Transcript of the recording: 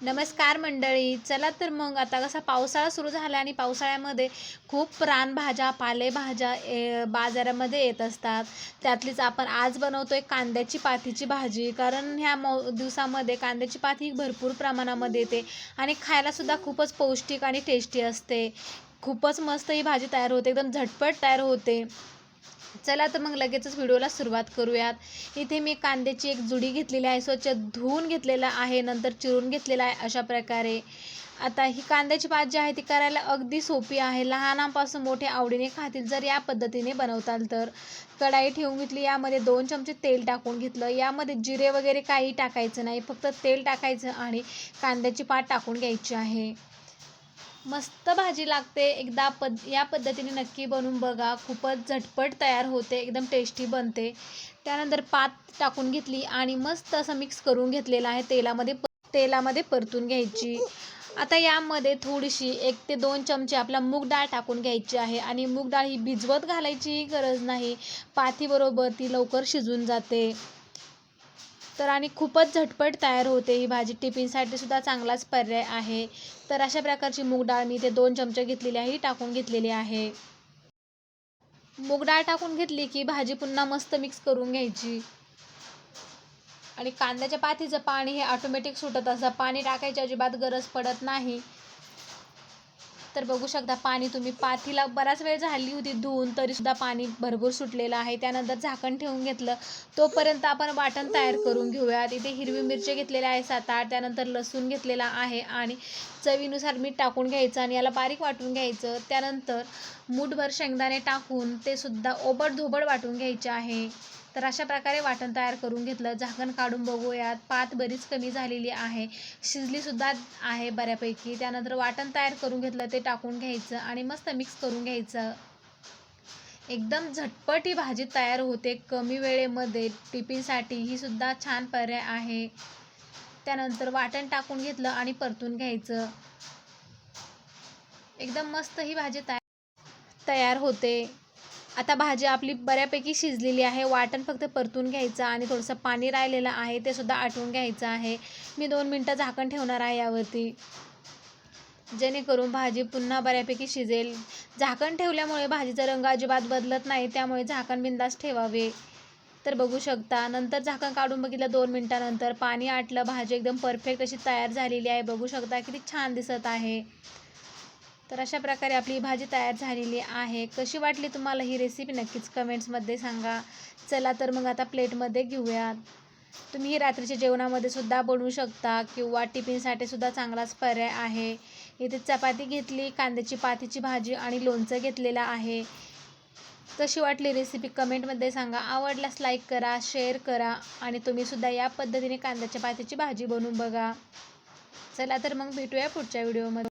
नमस्कार मंडळी. चला तर मग आता कसा पावसाळा सुरू झाला आणि पावसाळ्यामध्ये खूप रानभाज्या पालेभाज्या ए बाजारामध्ये येत असतात. त्यातलीच आपण आज बनवतोय कांद्याची पातीची भाजी. कारण ह्या मौ दिवसामध्ये कांद्याची पाथी ही भरपूर प्रमाणामध्ये येते आणि खायलासुद्धा खूपच पौष्टिक आणि टेस्टी असते. खूपच मस्त ही भाजी तयार होते. एकदम झटपट तयार होते. चला तर मग लगेचच व्हिडिओला सुरुवात करूयात. इथे मी कांद्याची एक जुडी घेतलेली आहे स्वच्छ धुवून घेतलेला आहे नंतर चिरून घेतलेला आहे अशा प्रकारे. आता ही कांद्याची भात जी आहे ती करायला अगदी सोपी आहे. लहानांपासून मोठे आवडीने खातील जर या पद्धतीने बनवताल तर. कढाई ठेवून घेतली यामध्ये दोन चमचे तेल टाकून घेतलं. यामध्ये जिरे वगैरे काही टाकायचं नाही फक्त तेल टाकायचं आणि कांद्याची पात टाकून घ्यायची आहे. मस्त भाजी लागते. एकदा पद या पद्धतीने नक्की बनवून बघा. खूपच झटपट तयार होते. एकदम टेस्टी बनते. त्यानंतर पात टाकून घेतली आणि मस्त असं मिक्स करून घेतलेलं आहे. तेलामध्ये प तेलामध्ये परतून घ्यायची. आता यामध्ये थोडीशी एक ते दोन चमचे आपला मूग डाळ टाकून घ्यायची आहे. आणि मूग डाळ ही भिजवत घालायची गरज नाही. पाथीबरोबर ती लवकर शिजून जाते. तर आणि खूपच झटपट तयार होते. ही भाजी टिफिनसाठी सुद्धा चांगलाच पर्याय आहे. तर अशा प्रकारची मूग डाळ मी ते दोन चमचे घेतलेली आहे. टाकून घेतलेली आहे. मूग डाळ टाकून घेतली की भाजी पुन्हा मस्त मिक्स करून घ्यायची. आणि कांद्याच्या पातीचं पाणी हे ऑटोमॅटिक सुटत असतं. पाणी टाकायची अजिबात गरज पडत नाही. तर बघू शकता पाणी तुम्ही पातीला बराच वेळ झाली होती धुवून तरीसुद्धा पाणी भरपूर सुटलेलं आहे. त्यानंतर झाकण ठेवून घेतलं. तोपर्यंत आपण वाटण तयार करून घेऊयात. इथे हिरवी मिरची घेतलेल्या आहे सात आठ. त्यानंतर लसूण घेतलेला आहे आणि चवीनुसार मीठ टाकून घ्यायचं आणि याला बारीक वाटून घ्यायचं. त्यानंतर मूठभर शेंगदाणे टाकून ते सुद्धा ओबड धोबड वाटून घ्यायचे आहे. तर अशा प्रकारे वाटण तयार करून घेतलं. झाकण काढून बघूयात. पात बरीच कमी झालेली आहे. शिजलीसुद्धा आहे बऱ्यापैकी. त्यानंतर वाटण तयार करून घेतलं ते टाकून घ्यायचं आणि मस्त मिक्स करून घ्यायचं. एकदम झटपट ही भाजी तयार होते. कमी वेळेमध्ये टिफिनसाठी ही सुद्धा छान पर्याय आहे. त्यानंतर वाटण टाकून घेतलं आणि परतून घ्यायचं. एकदम मस्त ही भाजी तयार तयार होते. आता भाजी आपली बऱ्यापैकी शिजलेली आहे. वाटण फक्त परतून घ्यायचं आणि थोडंसं पाणी राहिलेलं आहे. ते सुद्धा आटवून घ्यायचं आहे. मी दोन मिनटं झाकण ठेवणार आहे यावरती. जेणेकरून भाजी पुन्हा बऱ्यापैकी शिजेल. झाकण ठेवल्यामुळे भाजीचा रंग अजिबात बदलत नाही. त्यामुळे झाकण बिंदास ठेवावे. तर बघू शकता नंतर झाकण काढून बघितलं दोन मिनटानंतर. पाणी आटलं भाजी एकदम परफेक्ट अशी तयार झालेली आहे. बघू शकता किती छान दिसत आहे. तर अशा प्रकारे आपली भाजी तयार झालेली आहे. कशी वाटली तुम्हाला ही रेसिपी नक्कीच कमेंट्समध्ये सांगा. चला तर मग आता प्लेटमध्ये घेऊयात. तुम्ही ही रात्रीच्या जेवणामध्ये सुद्धा बनवू शकता किंवा टिफिनसाठी सुद्धा चांगलाच पर्याय आहे. इथे चपाती घेतली कांद्याची पातीची भाजी आणि लोणचं घेतलेलं आहे. कशी वाटली रेसिपी कमेंटमध्ये सांगा. आवडल्यास लाईक करा शेअर करा आणि तुम्हीसुद्धा या पद्धतीने कांद्याच्या पातीची भाजी बनवून बघा. चला तर मग भेटूया पुढच्या व्हिडिओमध्ये